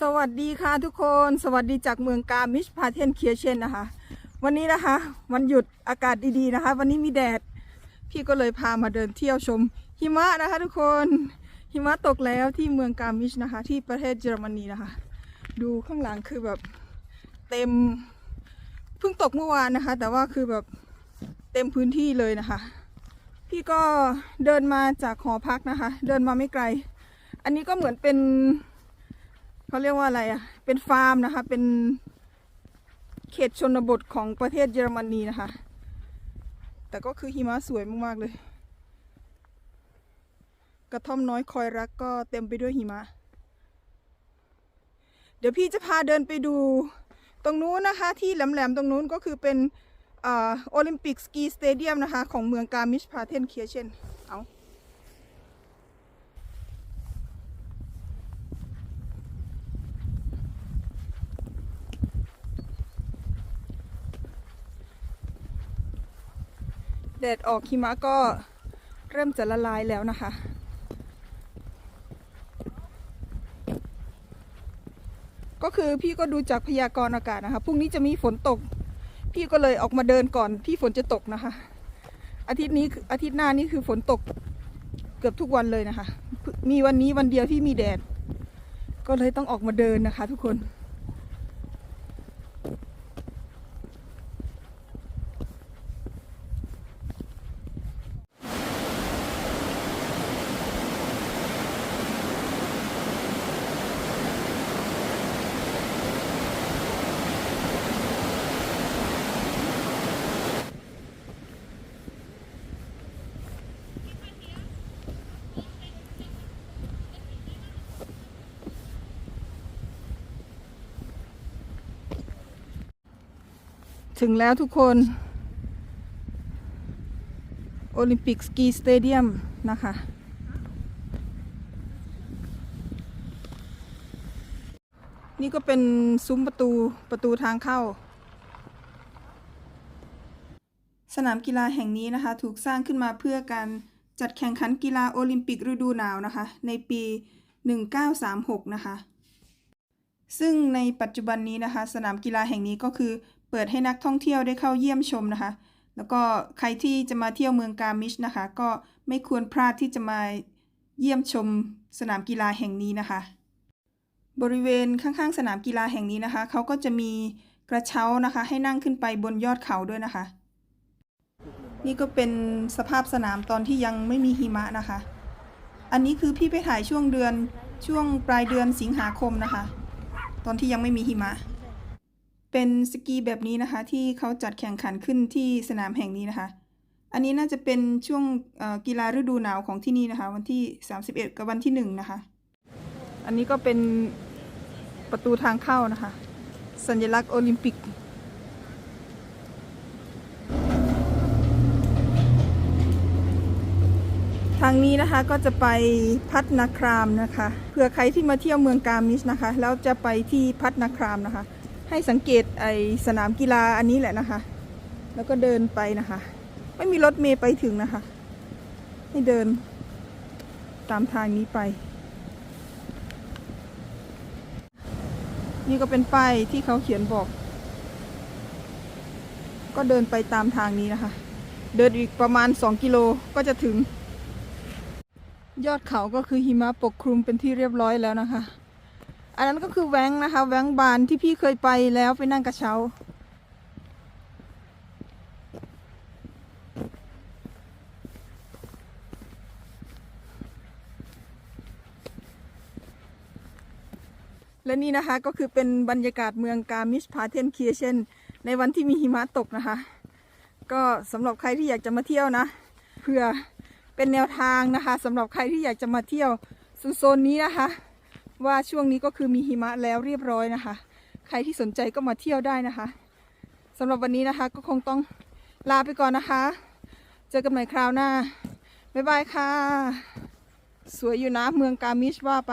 สวัสดีค่ะทุกคนสวัสดีจากเมืองกามิชพาเทนเคียเชนนะคะ วันนี้นะคะวันหยุดอากาศดีๆนะคะ วันนี้มีแดด พี่ก็เลยพามาเดินเที่ยวชมหิมะนะคะทุกคนหิมะตกแล้วที่เมืองกามิชนะคะ ที่ประเทศเยอรมนีนะคะ ดูข้างหลังคือแบบเต็มเพิ่งตกเมื่อวานนะคะ แต่ว่าคือแบบเต็มพื้นที่เลยนะคะ พี่ก็เดินมาจากหอพักนะคะ เดินมาไม่ไกล อันนี้ก็เหมือนเป็น เขาเรียกว่าอะไรอะ เป็นฟาร์มนะคะ เป็นเขตชนบทของประเทศเยอรมนีนะคะ แต่ก็คือหิมะสวยมาก ๆ เลย กระท่อมน้อยคอยรักก็เต็มไปด้วยหิมะ เดี๋ยวพี่จะพาเดินไปดูตรงนู้นนะคะ ที่แหลมๆ ตรงนู้นก็คือเป็นโอลิมปิกสกีสเตเดียมนะคะ ของเมืองการมิชพาเทนเคียเชนเอา แดดออกหิมะก็เริ่มจะละลายแล้วนะคะ ก็คือพี่ก็ดูจากพยากรณ์อากาศนะคะพรุ่งนี้จะมีฝนตก พี่ก็เลยออกมาเดินก่อนที่ฝนจะตกนะคะ อาทิตย์นี้อาทิตย์หน้านี่คือฝนตกเกือบทุกวันเลยนะคะ มีวันนี้วันเดียวที่มีแดด ก็เลยต้องออกมาเดินนะคะ ทุกคน ถึงแล้วทุกคน โอลิมปิกสกีสเตเดียมนะคะ นี่ก็เป็นซุ้มประตูประตูทางเข้า สนามกีฬาแห่งนี้นะคะ ถูกสร้างขึ้นมาเพื่อการจัดแข่งขันกีฬาโอลิมปิกฤดูหนาวนะคะ ในปี 1936 นะคะ ซึ่งในปัจจุบันนี้นะคะ สนามกีฬาแห่งนี้ก็คือ เปิดให้นักท่องเที่ยวได้เข้าเยี่ยมชมนะคะ แล้วก็ใครที่จะมาเที่ยวเมืองกามิชนะคะ ก็ไม่ควรพลาดที่จะมาเยี่ยมชมสนามกีฬาแห่งนี้นะคะ บริเวณข้างๆ สนามกีฬาแห่งนี้นะคะเขาก็จะมีกระเช้านะคะ ให้นั่งขึ้นไปบนยอดเขาด้วยนะคะ นี่ก็เป็นสภาพสนามตอนที่ยังไม่มีหิมะนะคะ อันนี้คือพี่ไปถ่ายช่วงเดือนช่วงปลายเดือนสิงหาคมนะคะ ตอนที่ยังไม่มีหิมะ เป็นสกีแบบนี้นะคะ ที่เขาจัดแข่งขันขึ้นที่สนามแห่งนี้นะคะ อันนี้น่าจะเป็นช่วงกีฬาฤดูหนาวของที่นี่นะคะ วันที่ 31 กับวันที่ 1 นะคะ อันนี้ก็เป็นประตูทางเข้านะคะ สัญลักษณ์โอลิมปิกทางนี้นะคะก็จะไปพัฒนาครามนะคะเผื่อใครที่มาเที่ยวเมืองกามิชนะคะ แล้วจะไปที่พัฒนาครามนะคะ ให้สังเกตไอสนามกีฬาอันนี้แหละนะคะ แล้วก็เดินไปนะคะ ไม่มีรถเมย์ไปถึงนะคะ ให้เดินตามทางนี้ไป นี่ก็เป็นป้ายที่เขาเขียนบอก ก็เดินไปตามทางนี้นะคะ เดินอีกประมาณ 2 กิโลก็จะถึง ยอดเขาก็คือหิมะปกคลุมเป็นที่เรียบร้อยแล้วนะคะ อันนั้นก็คือแว้งนะคะ แว้งบานที่พี่เคยไปแล้วไปนั่งกระเช้า และนี่นะคะก็คือเป็นบรรยากาศเมืองกามิชพาเทนเคียเชนในวันที่มีหิมะตกนะคะ ก็สำหรับใครที่อยากจะมาเที่ยวนะเพื่อเป็นแนวทางนะคะสำหรับใครที่อยากจะมาเที่ยวโซนนี้นะคะ ว่าช่วงนี้ก็คือมีหิมะแล้วเรียบร้อยนะคะ ใครที่สนใจก็มาเที่ยวได้นะคะสำหรับวันนี้นะคะก็คงต้องลาไปก่อนนะคะ เจอกันใหม่คราวหน้า บ๊ายบายค่ะ สวยอยู่นะเมืองกามิชว่าไป